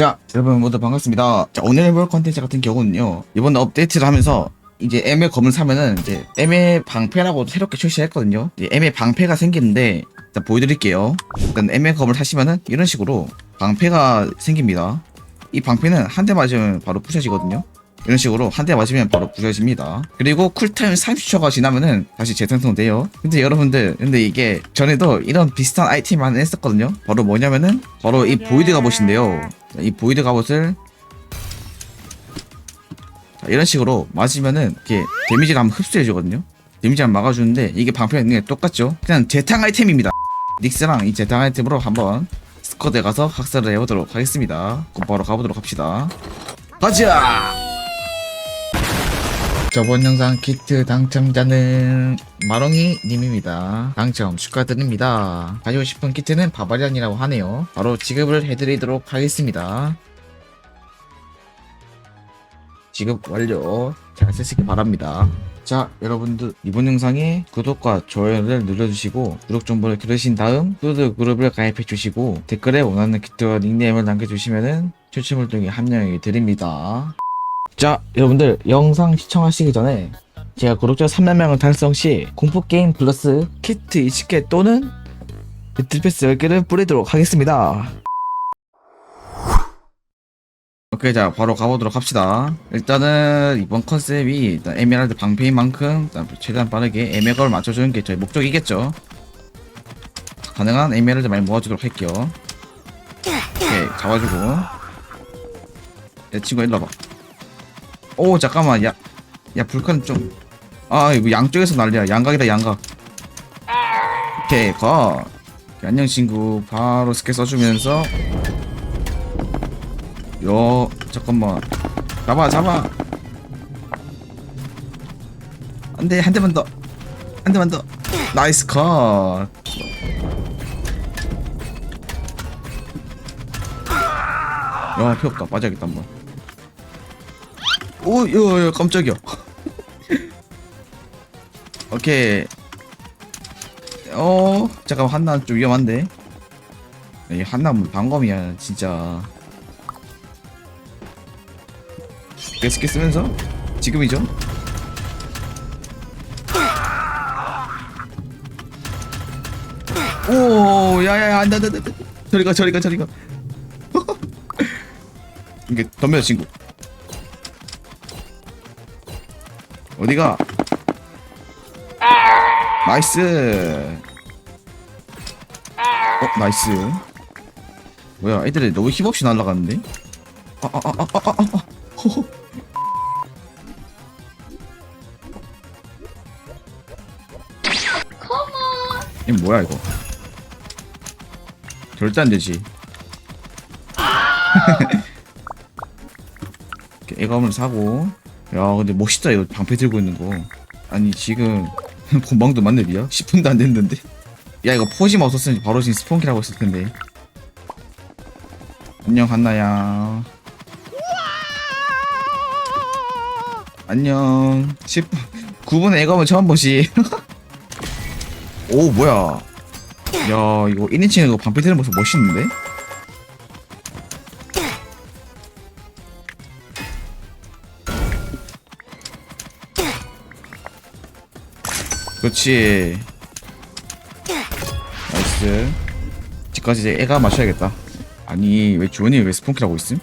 자, 여러분 모두 반갑습니다. 자, 오늘 해볼 컨텐츠 같은 경우는요. 이번 업데이트를 하면서 이제 M의 검을 사면은 이제 M의 방패라고 새롭게 출시했거든요. 이제 M의 방패가 생기는데 일단 보여드릴게요. 일단 M의 검을 사시면은 이런 식으로 방패가 생깁니다. 이 방패는 한 대 맞으면 바로 부셔지거든요. 이런 식으로 한 대 맞으면 바로 부셔집니다. 그리고 쿨타임 30초가 지나면은 다시 재생성돼요. 근데 여러분들, 근데 이게 전에도 이런 비슷한 아이템만 했었거든요. 바로 뭐냐면은 바로 이 보이드 갑옷인데요. 자, 이 보이드 갑옷을 자, 이런 식으로 맞으면은 이렇게 데미지를 한번 흡수해 주거든요. 데미지 한번 막아주는데 이게 방패가 있는 게 똑같죠. 그냥 재탕 아이템입니다. 닉스랑 이 재탕 아이템으로 한번 스쿼드에 가서 학살을 해보도록 하겠습니다. 그럼 바로 가보도록 합시다. 가자! 저번 영상 키트 당첨자는 마롱이 님입니다. 당첨 축하드립니다. 가지고 싶은 키트는 바바리안이라고 하네요. 바로 지급을 해드리도록 하겠습니다. 지급 완료. 잘 쓰시기 바랍니다. 자, 여러분들 이번 영상에 구독과 좋아요를 눌러주시고 구독 정보를 들으신 다음 뚜드 그룹을 가입해 주시고 댓글에 원하는 키트와 닉네임을 남겨주시면 은 추첨을 통해 합류해 드립니다. 자, 여러분들 영상 시청하시기 전에 제가 구독자 3만 명을 달성 시 공포 게임 플러스 키트 20개 또는 배틀패스 10개를 뿌리도록 하겠습니다. 오케이, 자 바로 가보도록 합시다. 일단은 이번 컨셉이 일단 에메랄드 방패인 만큼 일단 최대한 빠르게 에메걸 맞춰주는 게 저희 목적이겠죠. 가능한 에메랄드 많이 모아주도록 할게요. 오케이, 잡아주고. 내 친구 일로 와봐. 오 잠깐만 야, 야 불칸 좀. 아 이거 양쪽에서 난리야. 양각이다 양각. 오케이 가. 오케이, 안녕 친구. 바로 스킬 써주면서. 요 잠깐만. 잡아 잡아. 안돼 한 대만 더. 한 대만 더. 나이스 컷. 야, 없다. 빠져야겠다, 한번. 오, 야, 야, 깜짝이야. 오케이. 어, 잠깐 한나 좀 위험한데. 이 한나 뭐 방검이야, 진짜. 계속 쓰면서 지금이죠. 오, 야야야, 안돼, 안돼. 저리 가, 저리 가, 저리 가. 이게 덤벼 친구. 어디가? 나이스. 어, 나이스. 뭐야, 애들이 너무 힘없이 날아가는데? 아, 아, 아, 아, 아, 아, 아. 호호. 이 뭐야 이거? 절대 안 되지. 이렇게 애감을 사고. 야, 근데 멋있다 이거 방패 들고 있는 거. 아니 지금 본방도 만렙이야? 10분도 안 됐는데. 야 이거 포지마 없었으면 바로 지금 스폰키라고 했을 텐데. 안녕 한나야. 안녕. 10분 9분 애감을 처음 보시. 오 뭐야? 야 이거 1인칭 이거 방패 드는 모습 멋있는데? 그렇지. 나이스. 집까지 이제 애가 마셔야겠다. 아니 왜 주원이 왜 스폰키라고 있음?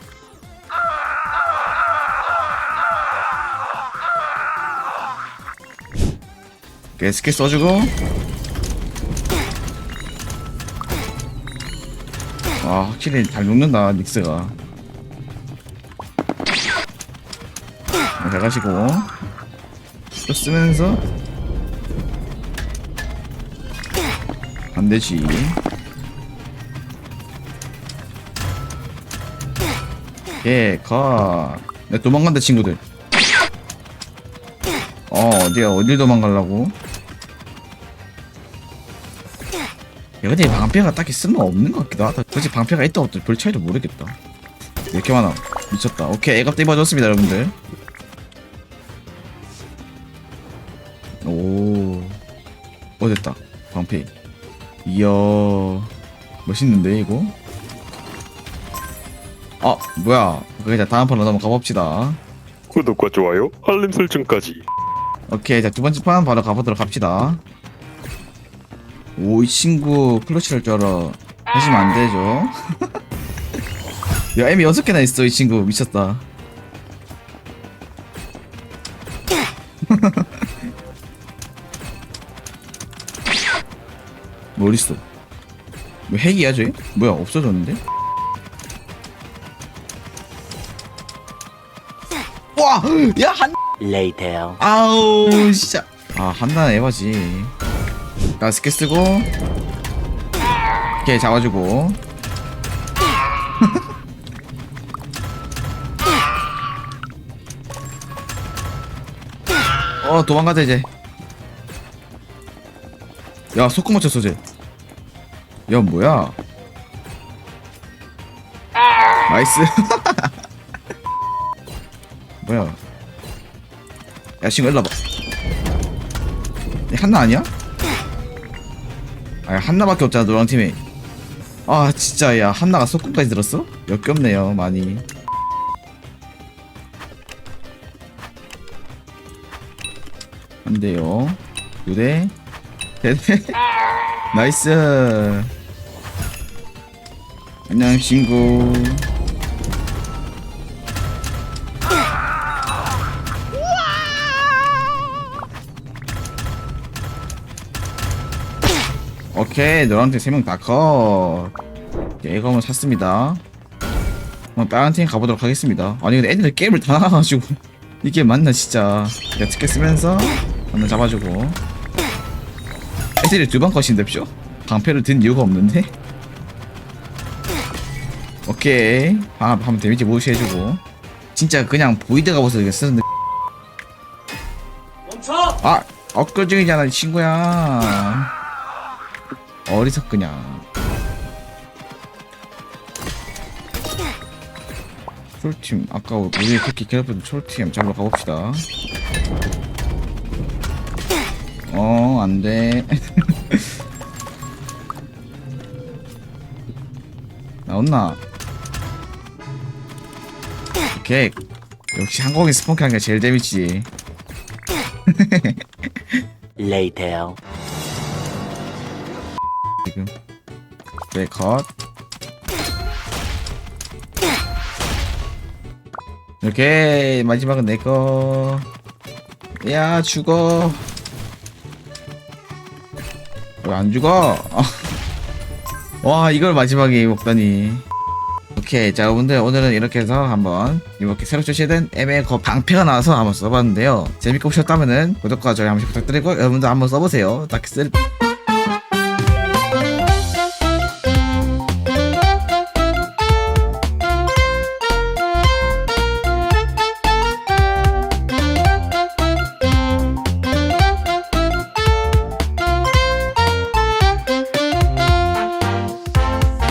오케이 스킬 써주고 아 확실히 잘 녹는다 닉스가 네, 잘 가시고 또 쓰면서 안 되지. 예 가. 내 도망간다 친구들. 어 어디야? 어딜 도망가려고? 야 근데 이 방패가 딱히 쓸모 없는 것 같기도 하다. 굳이 방패가 있다 없다 별 차이도 모르겠다. 이렇게 많아 미쳤다. 오케이 애갑 입어줬습니다 여러분들 이야 멋있는데 이거? 어 뭐야. 그게 자 다음 판으로 넘어가 봅시다. 구독과 좋아요, 알림 설정까지. 오케이 자 두 번째 판 바로 가보도록 합시다. 오 이 친구 클러치를 줄 알아. 하시면 안 되죠? 야 애미 여섯 개나 있어 이 친구. 미쳤다 뭐 어딨어 뭐 핵이야 저기? 뭐야 없어졌는데? 와! 야 한... Later. 아우 진짜 아 한나는 에바지 가스켓 쓰고 오케이 잡아주고 어 도망가자 이제 야 속구 맞췄어 쟤 야 뭐야? 나이스. 뭐야? 야 친구 일로 와봐. 얘 한나 아니야? 아 한나밖에 없잖아 노랑 팀에. 아 진짜 야 한나가 속구까지 들었어? 역겹네요 많이. 한대요. 두대 세대 나이스. 안녕 친구. 오케이 너한테 세명 다컷 예검을 샀습니다. 한번 다른 팀 가보도록 하겠습니다. 아니 근데 애들 게임을 다 나가가지고 이게 맞나 진짜. 야 티켓 쓰면서 하나 잡아주고 애들이 두번 컷인데 쇼? 방패를 든 이유가 없는데? 오케이. 아 한번 데미지 모시 해주고. 진짜 그냥 보이드가 벗어 이게 쓰는 멈춰! 아 엇걸중이잖아 이 친구야. 어리석 그냥. 촐팀 아까 우리 특히 괴롭혔던 촐팀 잡으러 가봅시다 어 안 돼. 나온나? 오케이. 역시 한국인 스폰크한 게 제일 재밌지. Later. 지금. 네 컷. 이렇게 마지막은 내거. 야 죽어 왜 안 죽어 아. 와 이걸 마지막에 먹다니. 오케이 자 여러분들 오늘은 이렇게 해서 한번 이렇게 새로 출시된 ML 거 방패가 나와서 한번 써봤는데요. 재밌게 보셨다면은 구독과 좋아요 한 번씩 부탁드리고 여러분들 한번 써보세요. 딱히 쓸